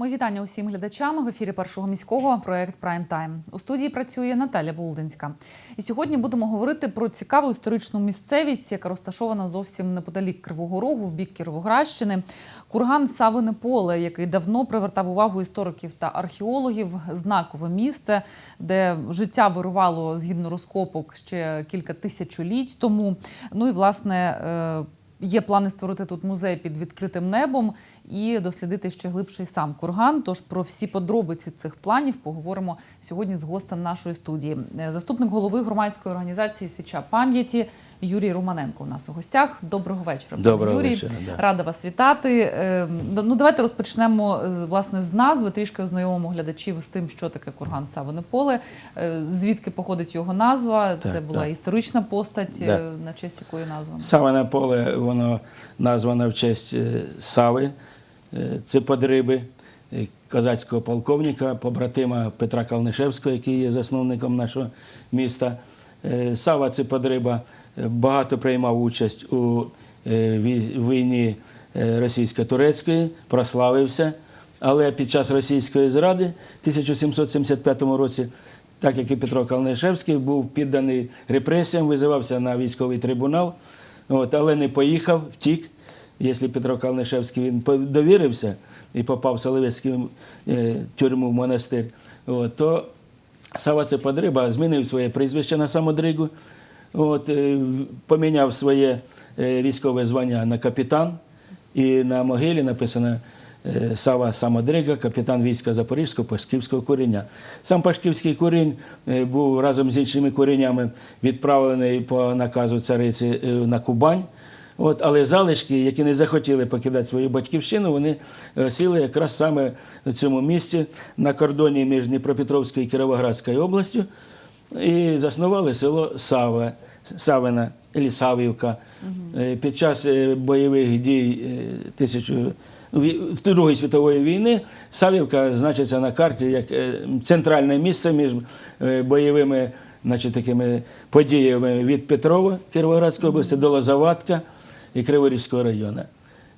Мої вітання усім глядачам в ефірі першого міського проект Прайм Тайм. У студії працює Наталя Болдинська. І сьогодні будемо говорити про цікаву історичну місцевість, яка розташована зовсім неподалік Кривого Рогу, в бік Кіровоградщини. Курган Савине Поле, який давно привертав увагу істориків та археологів, знакове місце, де життя вирувало згідно розкопок ще кілька тисячоліть тому. Ну і власне. е, Є плани створити тут музей під відкритим небом і дослідити ще глибший сам курган. Тож про всі подробиці цих планів поговоримо сьогодні з гостем нашої студії. Е, Заступник голови громадської організації Свіча пам'яті Юрій Романенко у нас у гостях. Доброго вечора. Доброго Юрій. вечора, да. Рада вас вітати. Е, Ну давайте розпочнемо е, власне з назви. Трішки ознайомимо глядачів з тим, що таке курган Савине Поле, звідки походить його назва. Це Так, була так. історична постать, Да. е, на честь якої названа. Савине поле, воно назване в честь Сави, це подриби е, козацького полковника, побратима Петра Калнишевського, який є засновником нашого міста. Е, Сава Циподриба е, багато приймав участь у е, війні е, російсько-турецької, прославився. Але під час російської зради в 1775 році, так як і Петро Калнишевський, був підданий репресіям, визивався на військовий трибунал, от, але не поїхав, втік. Якщо Петро Калнишевський він довірився і попав в Соловецьку е, тюрму в монастир, от, то Сава Цеподриба змінив своє прізвище на самодригу, от, е, поміняв своє е, військове звання на капітан, і на могилі написано Сава Самодрига, капітан війська Запорізького Пашківського куріння. Сам Пашківський курінь е, був разом з іншими куріннями відправлений по наказу цариці на Кубань. От, але залишки, які не захотіли покидати свою батьківщину, вони е, сіли якраз саме в цьому місці на кордоні між Дніпропетровською і Кіровоградською областю і заснували село Саве, Савина, або Савівка. Е, Під час е, бойових дій тисячу, в Другої світової війни Савівка значиться на карті як центральне місце між бойовими значить, такими подіями від Петрова Кіровоградської області до Лозаватка і Криворізького району.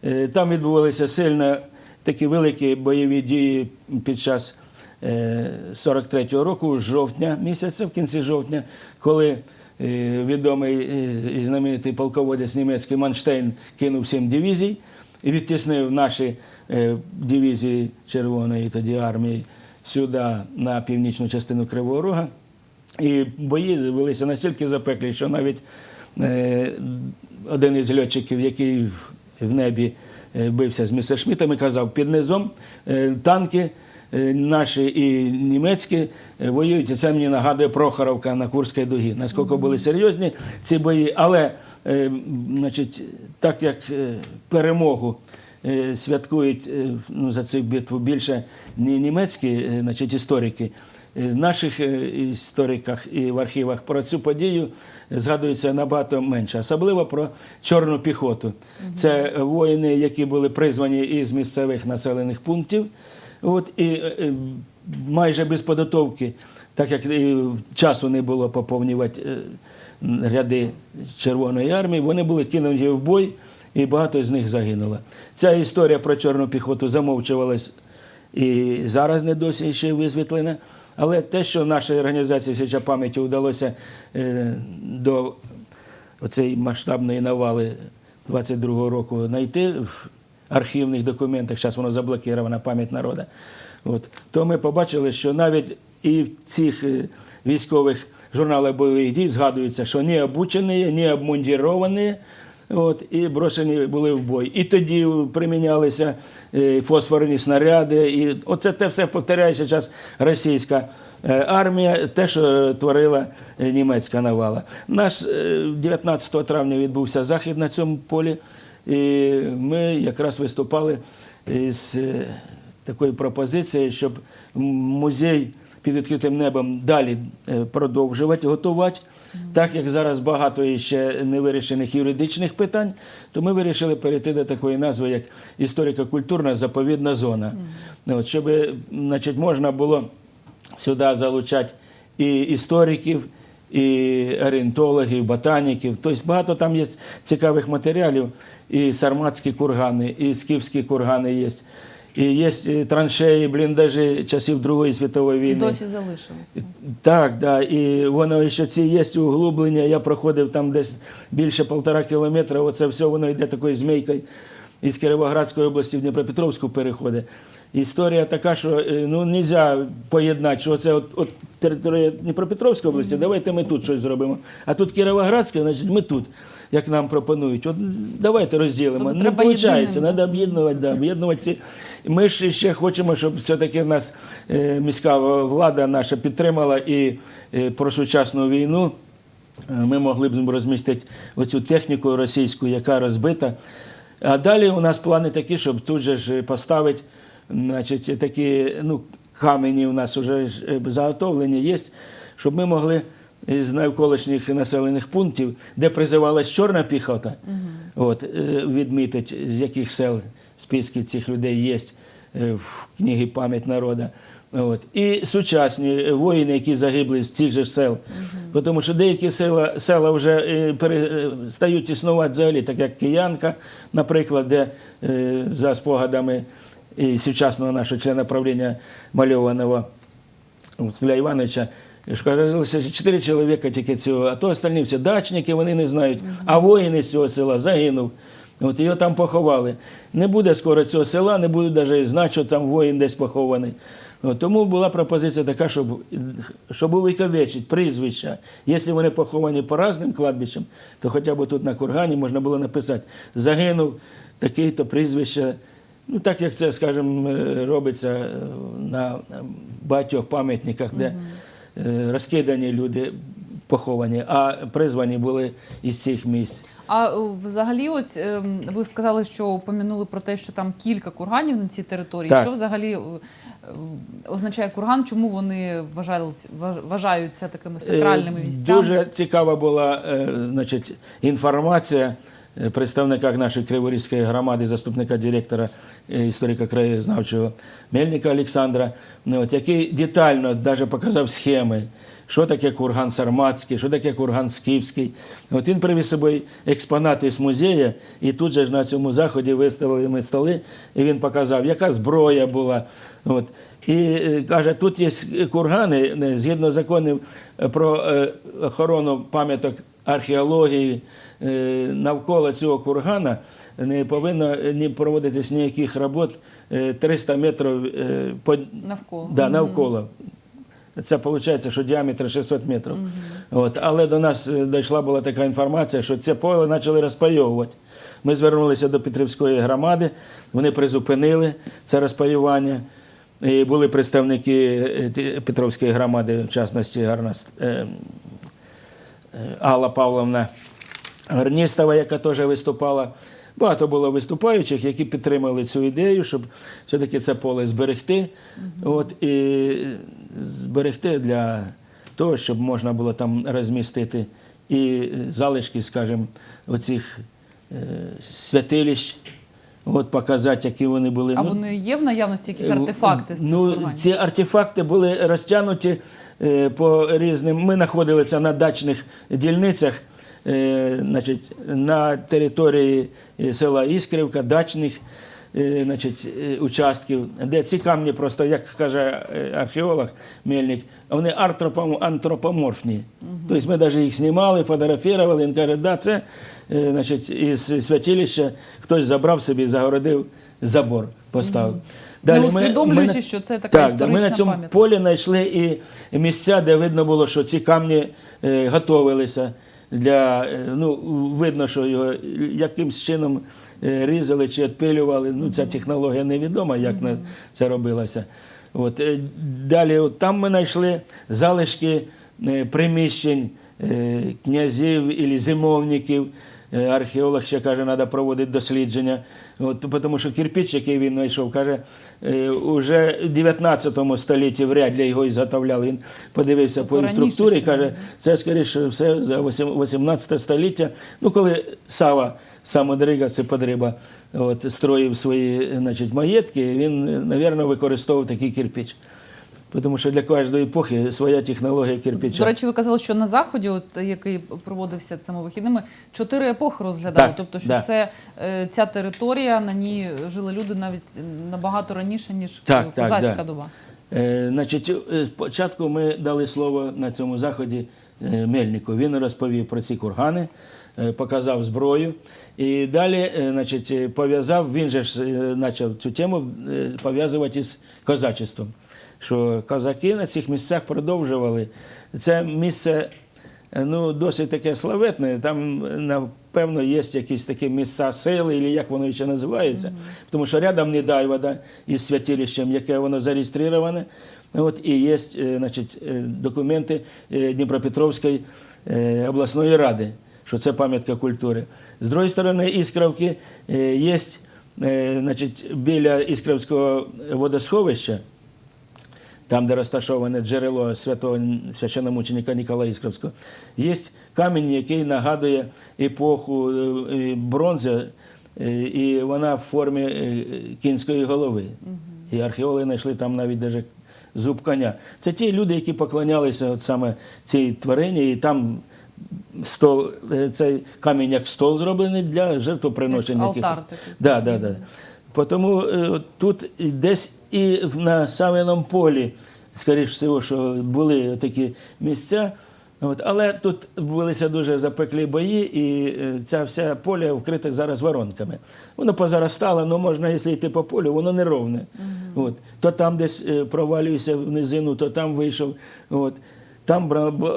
Е, Там відбувалися сильно такі великі бойові дії під час е, 43-го року, жовтня місяця, в кінці жовтня, коли е, відомий е, і знаменитий полководець німецький Манштейн кинув сім дивізій і відтіснив наші е, дивізії Червоної тоді армії сюди на північну частину Кривого Рога. І бої велися настільки запеклі, що навіть е, один із льотчиків, який в- небі е, бився з містершмітами, казав, під низом е, танки е, наші і німецькі воюють. І це мені нагадує Прохоровка на Курській дугі. Наскільки були серйозні ці бої, але значить, так як перемогу святкують ну, за цю битву більше не німецькі значить, історики. Е, В наших е, істориках і в архівах про цю подію згадується набагато менше, особливо про чорну піхоту. Це воїни, які були призвані із місцевих населених пунктів. От, і е, е, майже без підготовки, так як часу не було поповнювати е, ряди Червоної армії, вони були кинуті в бой, і багато з них загинуло. Ця історія про чорну піхоту замовчувалась і зараз не досі ще висвітлена. Але те, що нашій організації Свіча пам'яті вдалося е, до оцеї масштабної навали 22-го року знайти в архівних документах, зараз воно заблокірована пам'ять народу. От, то ми побачили, що навіть і в цих е, військових журналах бойових дій згадується, що не обучені, не обмундіровані, От, і брошені були в бой. І тоді примінялися е, фосфорні снаряди. І оце те все повторяє зараз російська е, армія, те, що творила е, німецька навала. Наш е, 19 травня відбувся захід на цьому полі, і ми якраз виступали з такою пропозицією, щоб музей під відкритим небом далі продовжувати, готувати. Так як зараз багато ще невирішених юридичних питань, то ми вирішили перейти до такої назви, як історико-культурна заповідна зона. От, щоб значить, можна було сюди залучати і істориків, і орієнтологів, ботаніків. Тобто багато там є цікавих матеріалів. І сарматські кургани, і скіфські кургани є. І є е, траншеї, бліндажі часів Другої світової війни. Досі залишилися. Так, да. І воно ще ці є углублення. Я проходив там десь більше полтора кілометра. Оце все воно йде такою змійкою із Кіровоградської області в Дніпропетровську переходить. Історія така, що е, ну не можна поєднати, що це от, от територія Дніпропетровської області, давайте ми тут щось зробимо. А тут Кіровоградська, значить ми тут, як нам пропонують. От давайте розділимо. Тобто не виходить, треба об'єднувати, да, об'єднувати ці. Ми ж ще хочемо, щоб все-таки нас е, міська влада наша підтримала і е, про сучасну війну. Е, Ми могли б розмістити оцю техніку російську, яка розбита. А далі у нас плани такі, щоб тут же ж поставити значить, такі ну, камені у нас вже заготовлені є, щоб ми могли з навколишніх населених пунктів, де призивалась чорна піхота, от, е, відмітити, з яких сел списки цих людей є е, в книгі Пам'ять народу. От. І сучасні воїни, які загибли з цих же сел. Тому що деякі села, села вже е, перестають існувати взагалі, так як Киянка, наприклад, де е, за спогадами і сучасного нашого члена правління мальованого Василя Івановича, залишилося чотири чоловіка тільки цього, а то остальні всі дачники, вони не знають. А воїн з цього села загинув. От його там поховали. Не буде скоро цього села, не буде навіть знати, що там воїн десь похований. От, тому була пропозиція така, щоб, щоб увіковечити прізвища. Якщо вони поховані по різним кладбищам, то хоча б тут на кургані можна було написати загинув такий-то прізвище. Ну, так як це, скажімо, е, робиться е, на багатьох пам'ятниках, де е, розкидані люди поховані, а призвані були із цих місць. А е, взагалі, ось ем, ви сказали, що помінули про те, що там кілька курганів на цій території. Так. Що взагалі е, означає курган? Чому вони вважаються, такими сакральними Е, місцями? Дуже цікава була значить, інформація представника нашої Криворізької громади, заступника директора історика краєзнавчого Мельника Олександра, ну, який детально даже показав схеми. Що таке курган Сарматський, що таке курган Скіфський. От він привіз собою експонати з музею, і тут же ж на цьому заході виставили ми столи, і він показав, яка зброя була. От. І е, каже, тут є кургани, е, згідно законів е, про охорону пам'яток археології, навколо цього кургана не повинно ні проводитись ніяких робот е, 300 метрів Навколо. Да, навколо. Це виходить, що діаметр 600 метрів. От. Але до нас е, дійшла була така інформація, що це поле почали розпайовувати. Ми звернулися до Петрівської громади, вони призупинили це розпаювання. І були представники е, Петровської громади, в частності гарна е, Алла Павловна Гарністова, яка теж виступала. Багато було виступаючих, які підтримали цю ідею, щоб все-таки це поле зберегти. От, і зберегти для того, щоб можна було там розмістити і залишки, скажімо, оцих е, святилищ, от, показати, які вони були. А Ну, вони є в наявності якісь артефакти з цих ну? Ці артефакти були розтягнуті е, по різним. Ми знаходилися на дачних дільницях, е, значить, на території е, села Іскрівка, дачних е, значить, е, участків, де ці камні просто, як каже е, археолог Мельник, вони антропоморфні. Тобто ми навіть їх знімали, фотографували. Він каже, да, це е, значить, із святилища хтось забрав собі, загородив забор, поставив. Не ми- усвідомлюючи, ми- що це така так, історична Ми на цьому пам'ятка. полі знайшли і місця, де видно було, що ці камні е, готовилися для, е, ну, видно, що його якимсь чином е, різали чи відпилювали. Ну, ця технологія невідома, як на це робилося. От, е, далі от, там ми знайшли залишки приміщень князів і зимовників. Е, Археолог ще каже, треба проводити дослідження. От, тому що кирпич, який він знайшов, каже, е, уже в 19 столітті вряд ли його ізготовляли. Він подивився по раніше інструктурі, каже, це скоріше все за 18 століття. Ну, коли Сава Самодрига, це подриба, от, строїв свої значить, маєтки, він, мабуть, використовував такий кирпич. Тому що для кожної епохи своя технологія кирпича. До речі, ви казали, що на заході, от який проводився цими вихідними, чотири епохи розглядали. Так, тобто, що да. це е, ця територія, на ній жили люди навіть набагато раніше, ніж Так, так, козацька да. доба. Е, значить, е, спочатку ми дали слово на цьому заході е, Мельнику. Він розповів про ці кургани, показав зброю. І далі значить, пов'язав, він же ж почав цю тему пов'язувати із козачеством. Що козаки на цих місцях продовжували. Це місце е, ну, досить таке славетне. Там, напевно, є якісь такі місця сили, або як воно ще називається. Тому що рядом Недайвода із святилищем, яке воно зареєстроване. От, і є е, значить, е, документи Дніпропетровської обласної ради, що це пам'ятка культури. З другої сторони, Іскравки є значить, біля Іскравського водосховища, там, де розташоване джерело святого священномученика Ніколая Іскровського, є камінь, який нагадує епоху е, бронзи, е, і вона в формі е, кінської голови. І археологи знайшли там навіть даже зуб коня. Це ті люди, які поклонялися от саме цій тварині, і там стол, цей камінь як стол зроблений для жертвоприношення. Алтар такий. Да, да, да. Тому е, тут десь і на Савиному полі, скоріш всього, що були такі місця. От, але тут велися дуже запеклі бої, і е, ця вся поля вкрита зараз воронками. Воно позаростало, ну можна, якщо йти по полю, воно не ровне. От. То там десь е, провалюєшся в низину, то там вийшов. От. Там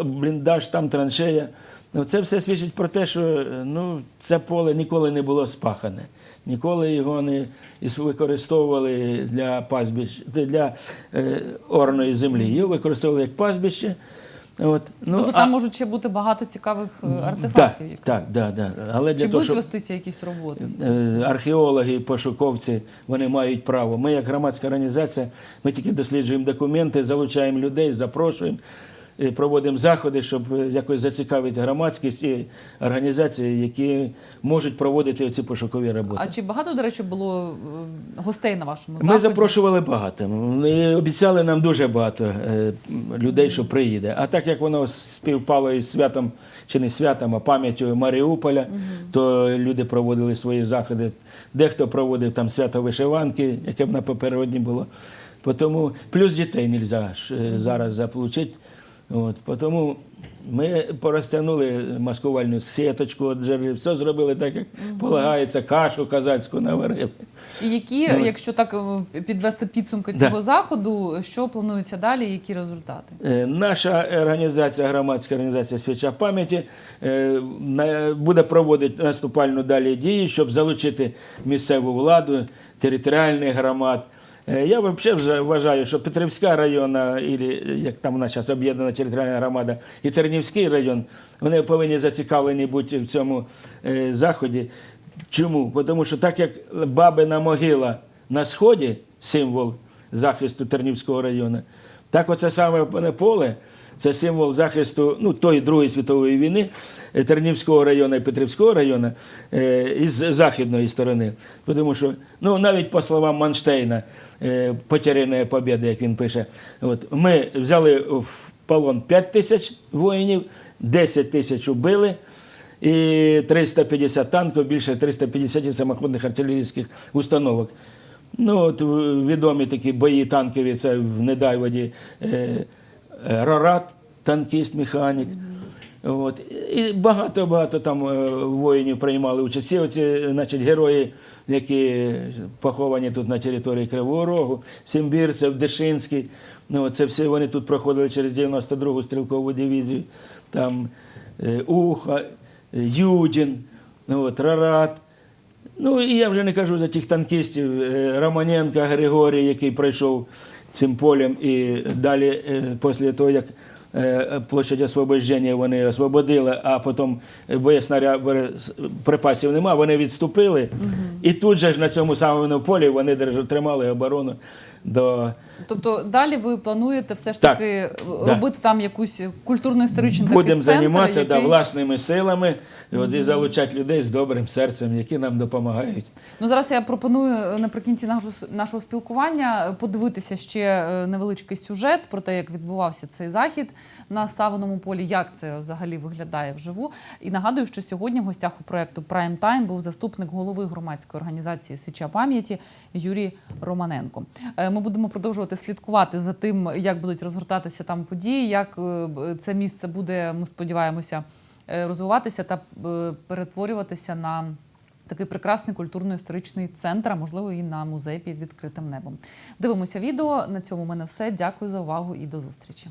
бліндаж, там траншея. Ну, Це все свідчить про те, що ну, це поле ніколи не було спахане. Ніколи його не використовували для пастбищ, для е, орної землі. Його використовували як пастбище. От. Ну, тобто а- там можуть ще бути багато цікавих е, артефактів. так, так, да, да. Але Чи для того, будуть щоб вестися якісь роботи? е, археологи, пошуковці, вони мають право. Ми, як громадська організація, ми тільки досліджуємо документи, залучаємо людей, запрошуємо, проводимо заходи, щоб е, якось зацікавити громадськість і організації, які можуть проводити ці пошукові роботи. А чи багато, до речі, було е, гостей на вашому Ми запрошували багато. І обіцяли нам дуже багато е, людей, що приїде. А так як воно співпало із святом, чи не святом, а пам'яттю Маріуполя, то люди проводили свої заходи. Дехто проводив там свято вишиванки, яке б на попередні було. Тому плюс дітей не можна зараз заполучити. От, тому ми порозтягнули маскувальну сіточку, от джерел, все зробили так, як полагається, кашу казацьку наварили. І які, Давай. якщо так е, підвести підсумки Да. цього заходу, що планується далі, які результати? Е, Наша організація, громадська організація Свіча пам'яті е, буде проводити наступальну далі дію, щоб залучити місцеву владу, територіальних громад. Е, Я взагалі вже вважаю, що Петрівська районна, як там у нас зараз об'єднана територіальна громада, і Тернівський район, вони повинні зацікавлені бути в цьому е, заході. Чому? Тому що так як бабина могила на сході, символ захисту Тернівського району, так оце саме поле, це символ захисту ну, тої Другої світової війни е, Тернівського району і Петрівського району е, із західної сторони. Тому що, ну, навіть по словам Манштейна, е, потеряна побіда, як він пише, от, ми взяли в полон 5 тисяч воїнів, 10 тисяч убили, і 350 танків, більше 350 самоходних артилерійських установок. Ну, от відомі такі бої танкові, це в Недайводі е, е, Рорат, танкіст, механік. От. І багато-багато там е, воїнів приймали участь. Всі оці значить, герої, які поховані тут на території Кривого Рогу, Симбірцев, Дешинський. Ну, це всі вони тут проходили через 92-гу стрілкову дивізію. Там е, Уха, е, Юдін, ну, от, Рарат. Ну, і я вже не кажу за тих танкістів е, Романенка Григорій, який пройшов цим полем, і далі, е, після того, як е, площадь освобождення вони освободили, а потім боєснаря припасів нема, вони відступили. І тут же ж на цьому самому полі вони тримали оборону. До Тобто далі ви плануєте все ж Так, таки е, да. робити там якусь культурно-історичну будемо займатися да, власними силами от, і залучати людей з добрим серцем, які нам допомагають. Ну зараз я пропоную е, наприкінці нашого, нашого спілкування е, подивитися ще невеличкий сюжет про те, як відбувався цей захід на Савиному полі, як це взагалі виглядає вживу. І нагадую, що сьогодні в гостях у проекту Prime Time був заступник голови громадської організації Свіча пам'яті Юрій Романенко. Ми будемо продовжувати слідкувати за тим, як будуть розгортатися там події, як е, це місце буде, ми сподіваємося, е, розвиватися та е, перетворюватися на такий прекрасний культурно-історичний центр, а можливо і на музей під відкритим небом. Дивимося відео. На цьому в мене все. Дякую за увагу і до зустрічі.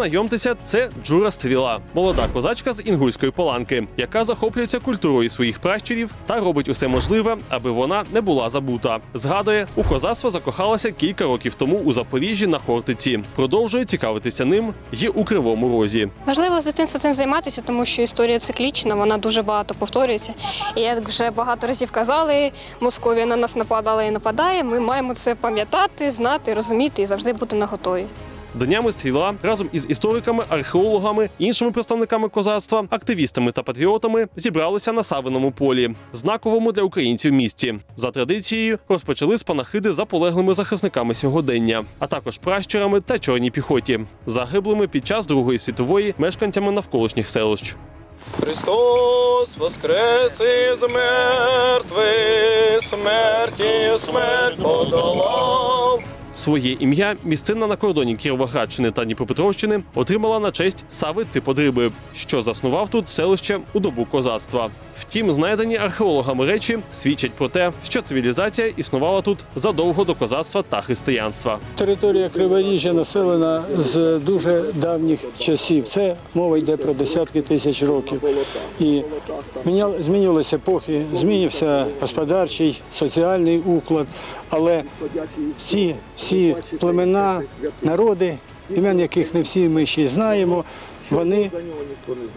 Знайомтеся, це Джура Стріла, молода козачка з інгульської поланки, яка захоплюється культурою своїх пращурів та робить усе можливе, аби вона не була забута. Згадує, у козацтво закохалася кілька років тому у Запоріжжі на Хортиці. Продовжує цікавитися ним і у Кривому Розі. Важливо з дитинства цим займатися, тому що історія циклічна, вона дуже багато повторюється. І як вже багато разів казали, Московія на нас нападала і нападає. Ми маємо це пам'ятати, знати, розуміти і завжди бути наготові. Днями стріла разом із істориками, археологами, іншими представниками козацтва, активістами та патріотами зібралися на Савиному полі, знаковому для українців місті. За традицією розпочали з панахиди за полеглими захисниками сьогодення, а також пращурами та чорній піхоті, загиблими під час Другої світової мешканцями навколишніх селищ. Христос воскрес із мертвих, смерті смерть подолав. Своє ім'я місцина на кордоні Кіровоградщини та Дніпропетровщини отримала на честь Сави Циподриби, що заснував тут селище у добу козацтва. Втім, знайдені археологами речі свідчать про те, що цивілізація існувала тут задовго до козацтва та християнства. Територія Криворіжжя населена з дуже давніх часів. Це мова йде про десятки тисяч років. І змінювалися епохи, змінився господарчий, соціальний уклад. Але ці всі племена, народи, імен яких не всі ми ще й знаємо, вони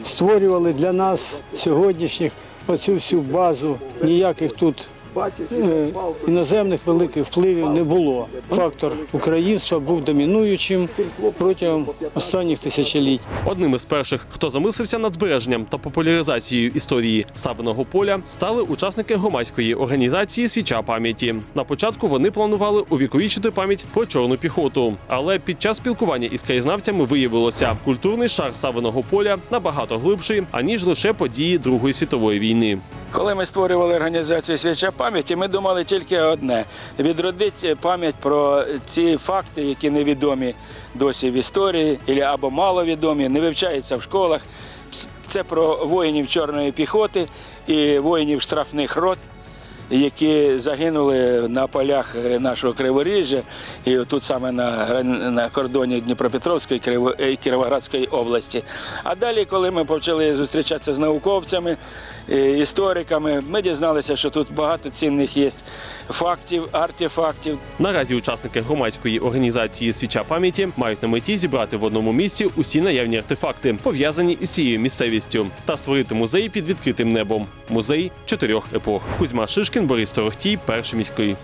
створювали для нас сьогоднішніх оцю всю базу. Ніяких тут іноземних великих впливів не було. Фактор українства був домінуючим протягом останніх тисячоліть. Одним із перших, хто замислився над збереженням та популяризацією історії Савиного поля, стали учасники громадської організації Свіча пам'яті. На початку вони планували увіковічити пам'ять про чорну піхоту. Але під час спілкування із краєзнавцями виявилося, культурний шар Савиного поля набагато глибший, аніж лише події Другої світової війни. Коли ми створювали організацію Свіча пам'яті, ми думали тільки одне: відродити пам'ять про ці факти, які невідомі досі в історії, або маловідомі, не вивчаються в школах. Це про воїнів чорної піхоти і воїнів штрафних рот. Які загинули на полях е, нашого Криворіжжя, і тут саме на, на кордоні Дніпропетровської Криво- е, Кіровоградської області. А далі, коли ми почали зустрічатися з науковцями, е, істориками, ми дізналися, що тут багато цінних є фактів, артефактів, Наразі учасники громадської організації Свіча пам'яті мають на меті зібрати в одному місці усі наявні артефакти, пов'язані із цією місцевістю, та створити музей під відкритим небом. Музей чотирьох епох. Кузьма Шишкін, Борис Торохтій, перший міський.